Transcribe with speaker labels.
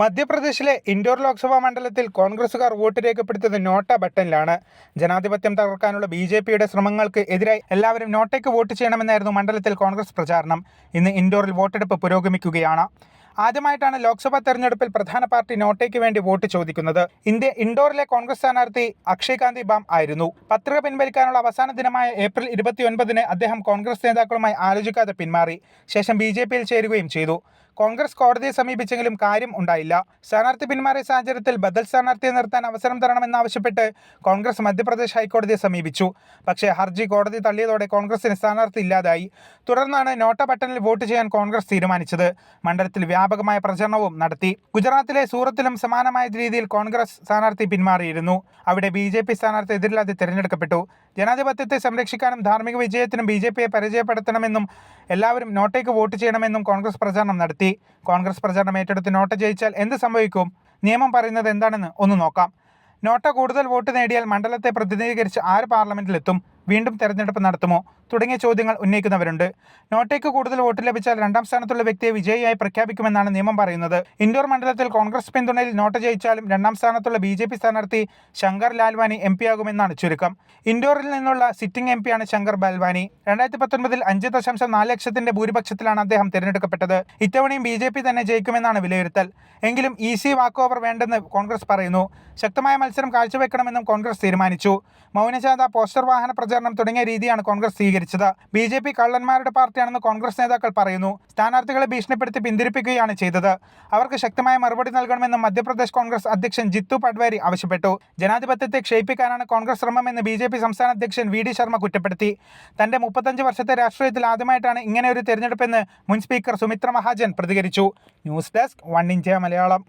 Speaker 1: മധ്യപ്രദേശിലെ ഇൻഡോർ ലോക്സഭാ മണ്ഡലത്തിൽ കോൺഗ്രസുകാർ വോട്ട് രേഖപ്പെടുത്തിയത് നോട്ട ബട്ടനിലാണ് ജനാധിപത്യം തകർക്കാനുള്ള ബി ജെ പിയുടെ ശ്രമങ്ങൾക്ക് എതിരായി എല്ലാവരും നോട്ടയ്ക്ക് വോട്ട് ചെയ്യണമെന്നായിരുന്നു മണ്ഡലത്തിൽ കോൺഗ്രസ് പ്രചാരണം. ഇന്ന് ഇൻഡോറിൽ വോട്ടെടുപ്പ് പുരോഗമിക്കുകയാണ്. ആദ്യമായിട്ടാണ് ലോക്സഭാ തെരഞ്ഞെടുപ്പിൽ പ്രധാന പാർട്ടി നോട്ടയ്ക്ക് വേണ്ടി വോട്ട് ചോദിക്കുന്നത്. ഇന്ത്യ ഇൻഡോറിലെ കോൺഗ്രസ് സ്ഥാനാർത്ഥി അക്ഷയ് കാന്തി ബാം ആയിരുന്നു. പത്രിക പിൻവലിക്കാനുള്ള അവസാന ദിനമായ ഏപ്രിൽ ഇരുപത്തിയൊൻപതിന് അദ്ദേഹം കോൺഗ്രസ് നേതാക്കളുമായി ആലോചിക്കാതെ പിന്മാറി. ശേഷം ബി ചേരുകയും ചെയ്തു. കോൺഗ്രസ് കോടതിയെ സമീപിച്ചെങ്കിലും കാര്യം ഉണ്ടായില്ല. സ്ഥാനാർത്ഥി പിന്മാറിയ സാഹചര്യത്തിൽ ബദൽ സ്ഥാനാർത്ഥിയെ നിർത്താൻ അവസരം തരണമെന്നാവശ്യപ്പെട്ട് കോൺഗ്രസ് മധ്യപ്രദേശ് ഹൈക്കോടതിയെ സമീപിച്ചു. പക്ഷേ ഹർജി കോടതി തള്ളിയതോടെ കോൺഗ്രസിന് സ്ഥാനാർത്ഥി ഇല്ലാതായി. തുടർന്നാണ് നോട്ട ബട്ടണിൽ വോട്ട് ചെയ്യാൻ കോൺഗ്രസ് തീരുമാനിച്ചത്. മണ്ഡലത്തിൽ വ്യാപകമായ പ്രചരണവും നടത്തി. ഗുജറാത്തിലെ സൂറത്തിലും സമാനമായ രീതിയിൽ കോൺഗ്രസ് സ്ഥാനാർത്ഥി പിന്മാറിയിരുന്നു. അവിടെ ബി ജെ പി സ്ഥാനാർത്ഥി എതിരില്ലാതെ തിരഞ്ഞെടുക്കപ്പെട്ടു. ജനാധിപത്യത്തെ സംരക്ഷിക്കാനും ധാർമ്മിക വിജയത്തിനും ബി ജെ പിയെ പരിചയപ്പെടുത്തണമെന്നും എല്ലാവരും നോട്ടേക്ക് വോട്ട് ചെയ്യണമെന്നും കോൺഗ്രസ് പ്രചാരണം നടത്തി. കോൺഗ്രസ് പ്രചാരണം ഏറ്റെടുത്ത് നോട്ട ജയിച്ചാൽ എന്ത് സംഭവിക്കും? നിയമം പറയുന്നത് എന്താണെന്ന് ഒന്ന് നോക്കാം. നോട്ട കൂടുതൽ വോട്ട് നേടിയാൽ മണ്ഡലത്തെ പ്രതിനിധീകരിച്ച് ആര് പാർലമെന്റിലെത്തും? വീണ്ടും തെരഞ്ഞെടുപ്പ് നടത്തുമോ തുടങ്ങിയ ചോദ്യങ്ങൾ ഉന്നയിക്കുന്നവരുണ്ട്. നോട്ടയ്ക്ക് കൂടുതൽ വോട്ട് ലഭിച്ചാൽ രണ്ടാം സ്ഥാനത്തുള്ള വ്യക്തിയെ വിജയിയായി പ്രഖ്യാപിക്കുമെന്നാണ് നിയമം പറയുന്നത്. ഇൻഡോർ മണ്ഡലത്തിൽ കോൺഗ്രസ് പിന്തുണയിൽ നോട്ട ജയിച്ചാലും രണ്ടാം സ്ഥാനത്തുള്ള ബി ജെ പി സ്ഥാനാർത്ഥി ശങ്കർ ലാൽവാനി എം പി ആകുമെന്നാണ് ചുരുക്കം. ഇൻഡോറിൽ നിന്നുള്ള സിറ്റിംഗ് എം പിയാണ് ശങ്കർ ബാൽവാനി. രണ്ടായിരത്തി പത്തൊൻപതിൽ അഞ്ച് ദശാംശം നാല് ലക്ഷത്തിന്റെ ഭൂരിപക്ഷത്തിലാണ് അദ്ദേഹം തിരഞ്ഞെടുക്കപ്പെട്ടത്. ഇത്തവണയും ബി ജെ പി തന്നെ ജയിക്കുമെന്നാണ് വിലയിരുത്തൽ. എങ്കിലും ഇ സി വാക്ക് ഓവർ വേണ്ടെന്ന് കോൺഗ്രസ് പറയുന്നു. ശക്തമായ മത്സരം കാഴ്ചവെക്കണമെന്നും കോൺഗ്രസ് തീരുമാനിച്ചു. മൗനജാഥ പോസ്റ്റർ വാഹന പ്രചാരണം തുടങ്ങിയ രീതിയാണ് കോൺഗ്രസ് സ്വീകരിച്ചത്. ബി ജെ പി കള്ളന്മാരുടെ പാർട്ടിയാണെന്ന് കോൺഗ്രസ് നേതാക്കൾ പറയുന്നു. സ്ഥാനാർത്ഥികളെ ഭീഷണിപ്പെടുത്തി പിന്തിരിപ്പിക്കുകയാണ് ചെയ്തത്. അവർക്ക് ശക്തമായ മറുപടി നൽകണമെന്നും മധ്യപ്രദേശ് കോൺഗ്രസ് അധ്യക്ഷൻ ജിത്തു പട്വാരി ആവശ്യപ്പെട്ടു. ജനാധിപത്യത്തെ ക്ഷയിപ്പിക്കാനാണ് കോൺഗ്രസ് ശ്രമമെന്ന് ബി ജെ പി സംസ്ഥാന അധ്യക്ഷൻ വി ഡി ശർമ്മ കുറ്റപ്പെടുത്തി. തന്റെ മുപ്പത്തഞ്ച് വർഷത്തെ രാഷ്ട്രീയത്തിൽ ആദ്യമായിട്ടാണ് ഇങ്ങനെ ഒരു തെരഞ്ഞെടുപ്പെന്ന് മുൻ സ്പീക്കർ സുമിത്ര മഹാജൻ പ്രതികരിച്ചു. News desk One India Malayalam.